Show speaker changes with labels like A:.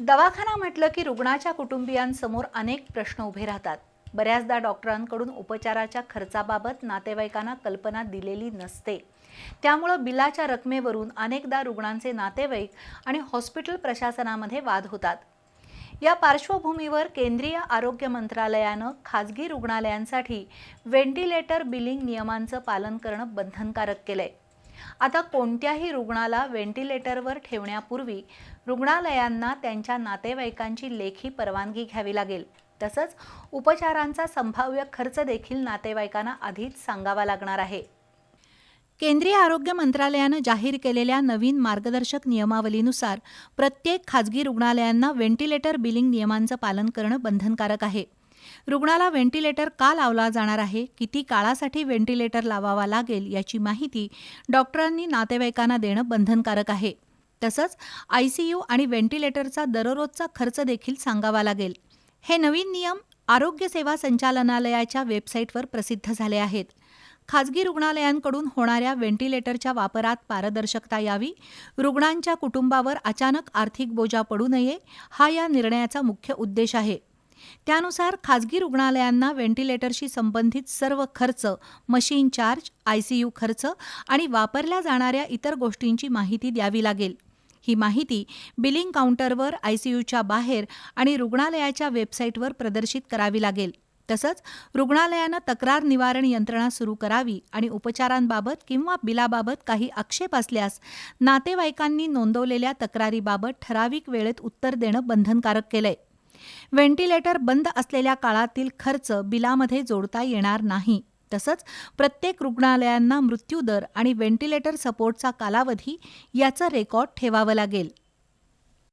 A: दवाखाना म्हटलं की रुग्णाच्या कुटुंबियांसमोर अनेक प्रश्न उभे राहतात. बऱ्याचदा डॉक्टरांकडून उपचाराच्या खर्चाबाबत नातेवाईकांना कल्पना दिलेली नसते. त्यामुळं बिलाच्या रकमेवरून अनेकदा रुग्णांचे नातेवाईक आणि हॉस्पिटल प्रशासनामध्ये वाद होतात. या पार्श्वभूमीवर केंद्रीय आरोग्य मंत्रालयानं खाजगी रुग्णालयांसाठी व्हेंटिलेटर बिलिंग नियमांचं पालन करणं बंधनकारक केलं आहे आता कोणत्याही रुग्णाला व्हेंटिलेटरवर ठेवण्यापूर्वी रुग्णालयांना त्यांच्या नातेवाईकांची लेखी परवानगी घ्यावी लागेल. तसंच उपचारांचा संभाव्य खर्च देखील नातेवाईकांना आधीच सांगावा लागणार आहे. केंद्रीय आरोग्य मंत्रालयानं जाहीर केलेल्या नवीन मार्गदर्शक नियमावलीनुसार प्रत्येक खाजगी रुग्णालयांना व्हेंटिलेटर बिलिंग नियमांचं पालन करणं बंधनकारक आहे. रुग्णाला व्हेंटिलेटर का लावला जाणार आहे? किती काळासाठी व्हेंटिलेटर लावावा लागेल? याची माहिती डॉक्टरांनी नातेवाईकांना देणं बंधनकारक आहे. तसंच आयसीयू आणि व्हेंटिलेटरचा दररोजचा खर्च देखील सांगावा लागेल. हे नवीन नियम आरोग्य सेवा संचालनालयाच्या वेबसाईटवर प्रसिद्ध झाले आहेत. खाजगी रुग्णालयांकडून होणाऱ्या व्हेंटिलेटरच्या वापरात पारदर्शकता यावी रुग्णांच्या कुटुंबावर अचानक आर्थिक बोजा पडू नये हा या निर्णयाचा मुख्य उद्देश आहे. त्यानुसार खाजगी रुग्णालयांना व्हेंटिलेटरशी संबंधित सर्व खर्च मशीन चार्ज आयसीयू खर्च आणि वापरल्या जाणाऱ्या इतर गोष्टींची माहिती द्यावी लागेल. ही माहिती बिलिंग काउंटरवर आयसीयूच्या बाहेर आणि रुग्णालयाच्या वेबसाईटवर प्रदर्शित करावी लागेल. तसंच रुग्णालयानं तक्रार निवारण यंत्रणा सुरू करावी आणि उपचारांबाबत किंवा बिलाबाबत काही आक्षेप असल्यास नातेवाईकांनी नोंदवलेल्या तक्रारीबाबत ठराविक वेळेत उत्तर देणं बंधनकारक केलंय. व्हेंटिलेटर बंद असलेल्या काळातील खर्च बिलामध्ये जोडता येणार नाही. तसंच प्रत्येक रुग्णालयांना मृत्यूदर आणि व्हेंटिलेटर सपोर्टचा कालावधी याचं रेकॉर्ड ठेवावं लागेल.